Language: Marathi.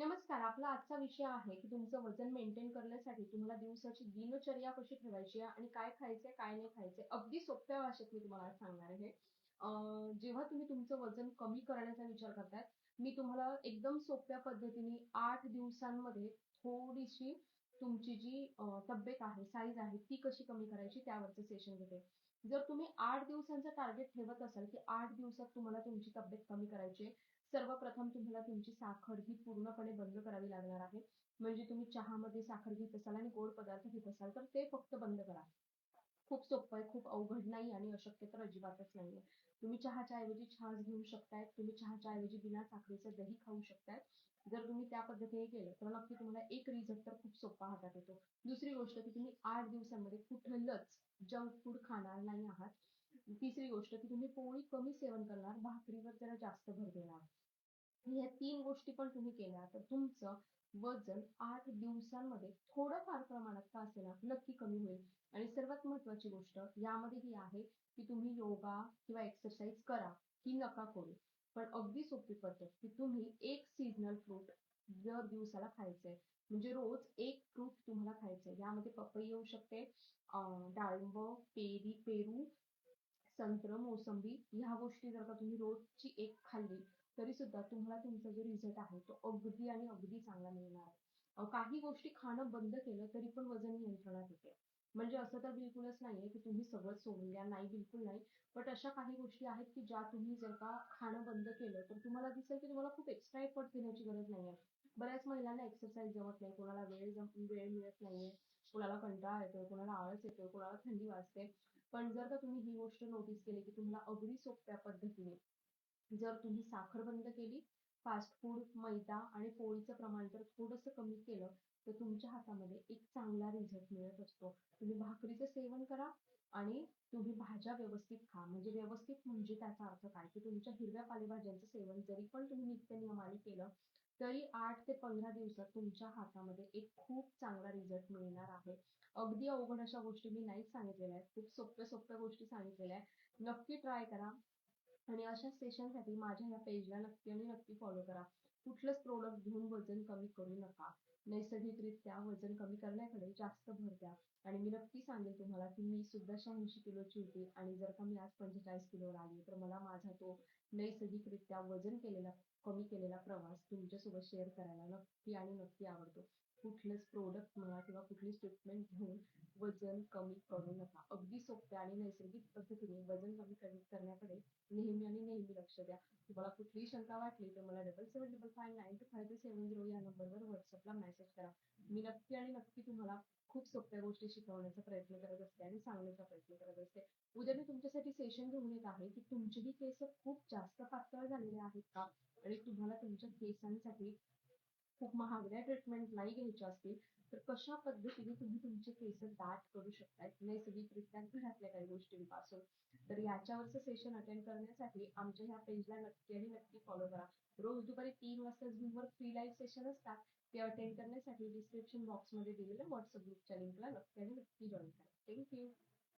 नमस्कार. आपला आजचा विषय आहे की तुमचं वजन मेंटेन करण्यासाठी तुम्हाला दिवसाची दिनचर्या कशी ठेवायची आहे आणि काय खायचंय काय नाही खायचंय? अगदी सोप्या भाषेत मी तुम्हाला सांगणार आहे. जेव्हा तुम्ही तुमचं वजन कमी करण्याचा विचार करताय मी तुम्हाला एकदम सोप्या पद्धतीने आठ दिवसांमध्ये थोडीशी तुमची जी तब्येत आहे साईज आहे ती कशी कमी करायची त्यावरचं सेशन घेते. जर तुम्ही आठ दिवसांचं टार्गेट ठेवत असाल की आठ दिवसात तुम्हाला तुमची तब्येत कमी करायची सर्वप्रथम तुम्हाला तुमची साखर ही पूर्णपणे बंद करावी लागणार आहे. म्हणजे तुम्ही चहामध्ये साखर घेत असाल आणि गोड पदार्थ घेत असाल तर ते फक्त बंद करा. खूप सोपं आहे खूप अवघड नाही आणि अशक्य तर अजिबातच नाहीये. तुम्ही चहाच्या ऐवजी छास घेऊ शकताय तुम्ही चहाच्या ऐवजी बिना साखरेचं दही खाऊ शकताय. जर तुम्ही त्या पद्धतीने केलं तर नक्की तुम्हाला एक रिझल्ट तर खूप सोपा हातात येतो. दुसरी गोष्ट की तुम्ही आठ दिवसांमध्ये कुठलंच जंक फूड खाणार नाही आहात. तिसरी गोष्ट की तुम्ही पोळी कमी सेवन करणार भाकरीवर जरा जास्त भर देणार. ह्या तीन गोष्टी पण तुम्ही केल्या. तर तुमचं वजन आठ दिवसांमध्ये थोडंफार प्रमाणात का असेना नक्की कमी होईल. आणि सर्वात महत्वाची गोष्ट यामध्ये ही आहे की तुम्ही योगा किंवा एक्सरसाइज करा की नका करू. पण अगदी सोपी पद्धत की तुम्ही एक सीझनल फ्रूट दर दिवसाला खायचंय म्हणजे रोज एक फ्रूट तुम्हाला खायचंय. यामध्ये पपई येऊ शकते डाळिंब पेरी पेरू संत्र मोसंबी ह्या गोष्टी जर का तुम्ही रोजची एक खाल्ली तरी सुद्धा तुम्हाला तुमचा जो रिझल्ट आहे तो अगदी आणि अगदी चांगला मिळणार. आहे काही गोष्टी खाणं बंद केलं तरी पण वजन नियंत्रणात येते. म्हणजे असं तर बिलकुलच नाहीये की तुम्ही सगळं सोडून द्या. नाही बिलकुल नाही. बट अशा काही गोष्टी आहेत की ज्या तुम्ही जर का खाणं बंद केलं तर तुम्हाला दिसेल की तुम्हाला खूप एक्स्ट्रा एफर्ट घेण्याची गरज नाहीये. बऱ्याच महिलांना एक्सरसाइज जमत नाही. कोणाला वेळ जम वेळ मिळत नाहीये. कोणाला कंटाळा येतोय कोणाला आळस येतोय कोणाला थंडी वाजते. पण जर का तुम्ही ही गोष्ट नोटीस केली की तुम्हाला अगदी सोप्या पद्धतीने जर तुम्ही साखर बंद केली फास्ट फूड मैदा आणि पोळीचं प्रमाण जर थोडंसं कमी केलं तर तुमच्या हातामध्ये एक चांगला रिझल्ट मिळत असतो. तुम्ही भाकरीचं सेवन करा आणि तुम्ही भाज्या व्यवस्थित खा. म्हणजे व्यवस्थित म्हणजे त्याचा अर्थ काय? की तुमच्या हिरव्या पालेभाज्यांचं सेवन जरी पण तुम्ही नित्यनियमाने केलं तरी आठ ते पंधरा दिवसात तुमच्या हातामध्ये एक खूप चांगला रिझल्ट मिळणार आहे. अगदी अवघड अशा गोष्टी मी नाहीच सांगितलेल्या आहेत. खूप सोप्या सोप्या गोष्टी सांगितलेल्या आहेत. नक्की ट्राय करा. आणि अशा सेशनसाठी माझ्या या पेजला नक्की आणि नक्की फॉलो करा. कुठलंच प्रोडक्ट घेऊन वजन कमी करू नका. नैसर्गिकरित्या वजन कमी करण्याकडे जास्त भर द्या. आणि मी नक्की सांगेन तुम्हाला की मी सुद्धा शहाऐंशी किलोची होती आणि जर का मी आज पंचेचाळीस किलोवर आली तर मला माझा तो नैसर्गिकरित्या वजन केलेला कमी केलेला प्रवास तुमच्यासोबत शेअर करायला नक्की आणि नक्की आवडतो. कुठलंच प्रोडक्ट म्हणा किंवा कुठलीच ट्रीटमेंट घेऊन वजन कमी करू नका. अगदी सोप्या आणि नैसर्गिक पद्धतीने वजन कमी करण्याकडे नेहमी आणि नेहमी लक्ष द्या. तुम्हाला कुठलीही शंका वाटली तर मला double seven double five nine two five two seven zero या नंबरवर व्हॉट्सअपला मेसेज करा. मी नक्की आणि नक्की तुम्हाला खूप सोप्या गोष्टी शिकवण्याचा प्रयत्न करत असते आणि सांगण्याचा प्रयत्न करत असते. उद्या मी तुमच्यासाठी सेशन घेऊन येत आहे की तुमचेही केस खूप जास्त पातळ झालेले आहेत का? आणि तुम्हाला तुमच्या केसांसाठी खूप महागड्या ट्रीटमेंट नाही घ्यायच्या असतील तर कशा पद्धतीने तुम्ही तुमचे केस दाट करू शकताय नैसर्गिकरित्या घरातल्या काही गोष्टींपासून. तर याच्यावरचं सेशन अटेंड करण्यासाठी आमच्या ह्या पेजला नक्की आणि नक्की फॉलो करा. रोज दुपारी तीन वाजता झूमवर फ्री लाईव्ह सेशन असतात. ते अटेंड करण्यासाठी डिस्क्रिप्शन बॉक्समध्ये दिलेल्या व्हॉट्सअप ग्रुपच्या लिंकला नक्की आणि नक्की जॉईन करा. थँक्यू